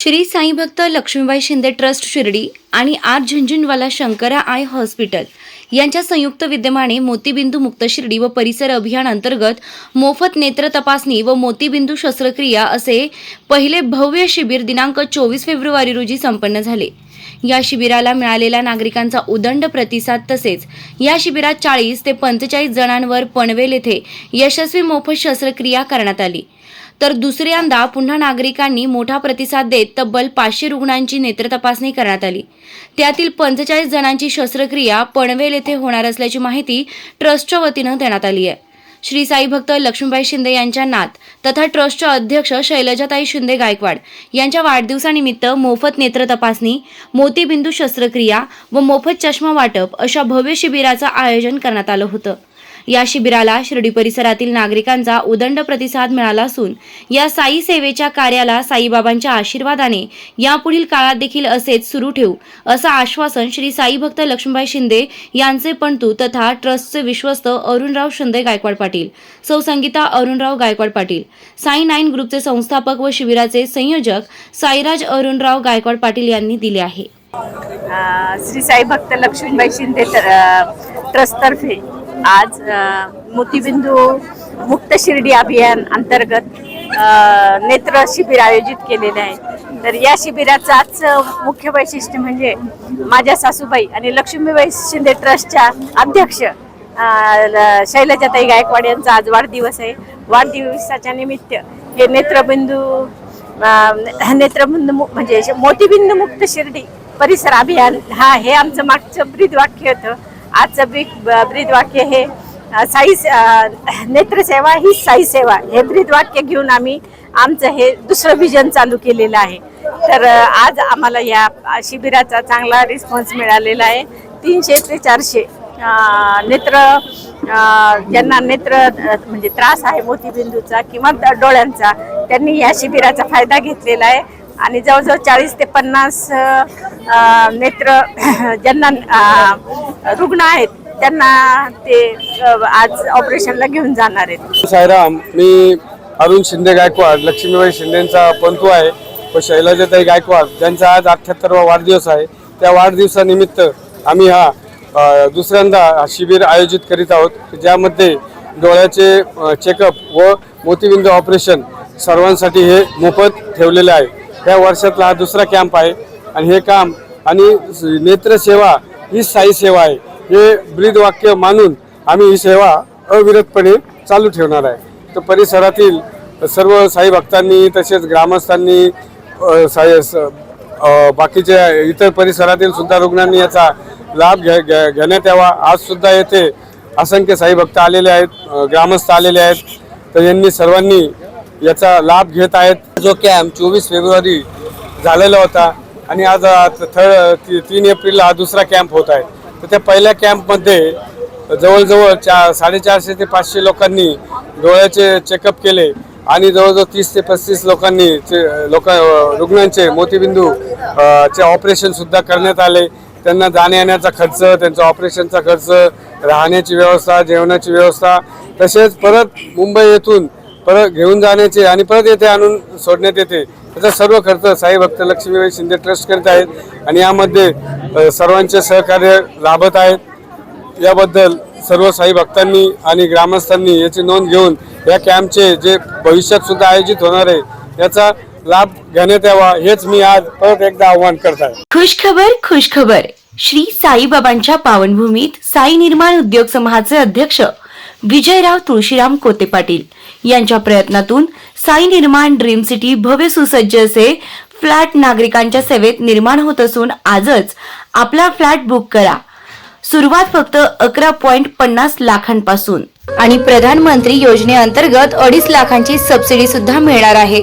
श्री साई भक्त लक्ष्मीबाई शिंदे ट्रस्ट शिर्डी आणि R Jhunjhunwala Shankara eye hospital यांच्या संयुक्त विद्यमाने मोतीबिंदू मुक्त शिर्डी व परिसर अभियान अंतर्गत मोफत नेत्र तपासणी व मोतीबिंदू शस्त्रक्रिया असे पहिले भव्य शिबिर दिनांक चोवीस फेब्रुवारी रोजी संपन्न झाले. या शिबिराला मिळालेल्या नागरिकांचा उदंड प्रतिसाद तसेच या शिबिरात चाळीस ते पंचेचाळीस जणांवर पनवेल येथे यशस्वी मोफत शस्त्रक्रिया करण्यात आली. तर दुसऱ्यांदा पुन्हा नागरिकांनी मोठा प्रतिसाद देत तब्बल पाचशे रुग्णांची नेत्र तपासणी करण्यात आली. त्यातील पंचेचाळीस जणांची शस्त्रक्रिया पणवेल येथे होणार असल्याची माहिती ट्रस्टच्या वतीनं देण्यात आली आहे. श्री साई भक्त लक्ष्मीबाई शिंदे यांच्या नात तथा ट्रस्टच्या अध्यक्ष शैलजाताई शिंदे गायकवाड यांच्या वाढदिवसानिमित्त मोफत नेत्र तपासणी मोतीबिंदू शस्त्रक्रिया व मोफत चष्मा वाटप अशा भव्य शिबिराचं आयोजन करण्यात आलं होतं. या शिबिराला शिर्डी परिसरातील नागरिकांचा उदंड प्रतिसाद मिळाला असून या साई सेवेच्या कार्याला साईबाबांच्या आशीर्वादाने यापुढील काळात देखील असेच सुरू ठेवू असं आश्वासन श्री साई भक्त लक्ष्मीबाई शिंदे यांचे पणतू तथा ट्रस्टचे विश्वस्त अरुणराव शिंदे गायकवाड पाटील सौ संगीता अरुणराव गायकवाड पाटील साई नाईन ग्रुपचे संस्थापक व शिबिराचे संयोजक साईराज अरुणराव गायकवाड पाटील यांनी दिले आहे. श्री साई भक्त लक्ष्मीबाई शिंदे ट्रस्टतर्फे आज मोतीबिंदू मुक्त शिर्डी अभियान अंतर्गत नेत्र शिबिर आयोजित केलेले आहे. तर या शिबिराचं आजचं मुख्य वैशिष्ट्य म्हणजे माझ्या सासूबाई आणि लक्ष्मीबाई शिंदे ट्रस्टच्या अध्यक्ष ल- शैलजाताई गायकवाड यांचा आज वाढदिवस आहे. वाढदिवसाच्या निमित्त हे नेत्रबिंदू नेत्रबिंदू मु- म्हणजे मोतीबिंदू मुक्त शिर्डी परिसर अभियान हा हे आमचं मागचं ब्रीद वाक्य होतं. आजचं ब्रीद ब्रीद वाक्य हे साई नेत्रसेवा ही साई सेवा. हे ब्रीद वाक्य घेऊन आम्ही आमचं हे दुसरं विजन चालू केलेलं आहे. तर आज आम्हाला या शिबिराचा चांगला रिस्पॉन्स मिळालेला आहे. तीनशे ते चारशे नेत्र ज्यांना नेत्र म्हणजे त्रास आहे मोतीबिंदूचा किंवा डोळ्यांचा त्यांनी या शिबिराचा फायदा घेतलेला आहे. आणि जवळजवळ चाळीस ते पन्नास नेत्र ज्यांना रुग्ण आहेत त्यांना ते आज ऑपरेशनला घेऊन जाणार आहेत. साईराम मी अरुण शिंदे गायकवाड लक्ष्मीबाई शिंदेचा पंतू आहे व शैलजाताई गायकवाड ज्यांचा आज अठ्ठ्याहत्तरवा वाढदिवस आहे. त्या वाढदिवसानिमित्त आम्ही हा दुसऱ्यांदा शिबिर आयोजित करीत आहोत ज्यामध्ये डोळ्याचे चेकअप व मोतीबिंदू ऑपरेशन सर्वांसाठी हे मोफत ठेवलेले आहे. या वर्षातला हा दुसरा कॅम्प आहे. आणि हे काम आणि नेत्रसेवा ही साई सेवा आहे. हे ब्रीद वाक्य मानून आम्ही ही सेवा अविरतपणे चालू ठेवणार आहे. तर परिसरातील सर्व साई भक्तांनी तसेच ग्रामस्थांनी साई स- बाकीच्या इतर परिसरातील सुद्धा रुग्णांनी याचा लाभ घ्या घ्या- घेण्यात यावा. आज सुद्धा येथे असंख्य साई भक्त आलेले आहेत ग्रामस्थ आलेले आहेत. तर यांनी सर्वांनी याचा लाभ घेत आहेत. जो कॅम्प चोवीस फेब्रुवारी झालेला होता आणि आज थर्ड तीन एप्रिलला हा दुसरा कॅम्प होत आहे. तर त्या पहिल्या कॅम्पमध्ये जवळजवळ चा साडेचारशे ते पाचशे लोकांनी डोळ्याचे चेकअप केले आणि जवळजवळ तीस ते पस्तीस लोकांनी लोक रुग्णांचे मोतीबिंदू चे ऑपरेशनसुद्धा करण्यात आले. त्यांना जाण्या येण्याचा खर्च त्यांचा ऑपरेशनचा खर्च राहण्याची व्यवस्था जेवणाची व्यवस्था तसेच परत मुंबई येथून परत घेऊन जाण्याचे आणि परत येथे आणून सोडण्यात येते. त्याचा सर्व खर्च साई भक्त लक्ष्मीबाई शिंदे ट्रस्ट करीत आहेत आणि यामध्ये सर्वांचे सहकार्य लाभत आहेत. याबद्दल सर्व साई भक्तांनी आणि ग्रामस्थांनी याची नोंद घेऊन या कॅम्पचे जे भविष्यात सुद्धा आयोजित होणार आहे याचा लाभ घेण्यात यावा हेच मी आज परत एकदा आव्हान करत आहे. खुशखबर खुशखबर श्री साईबाबांच्या पावनभूमीत साई निर्माण उद्योग समूहाचे अध्यक्ष विजयराव तुळशीराम कोते पाटील. यांच्या प्रयत्नातून साई निर्माण ड्रीम सिटी भव्य सुसज्ज असे फ्लॅट नागरिकांच्या सेवेत निर्माण होत असून आजच आपला फ्लॅट बुक करा. सुरुवात फक्त अकरा पॉइंट पन्नास लाखांपासून. आणि प्रधानमंत्री योजनेअंतर्गत अडीच लाखांची सबसिडी सुद्धा मिळणार आहे.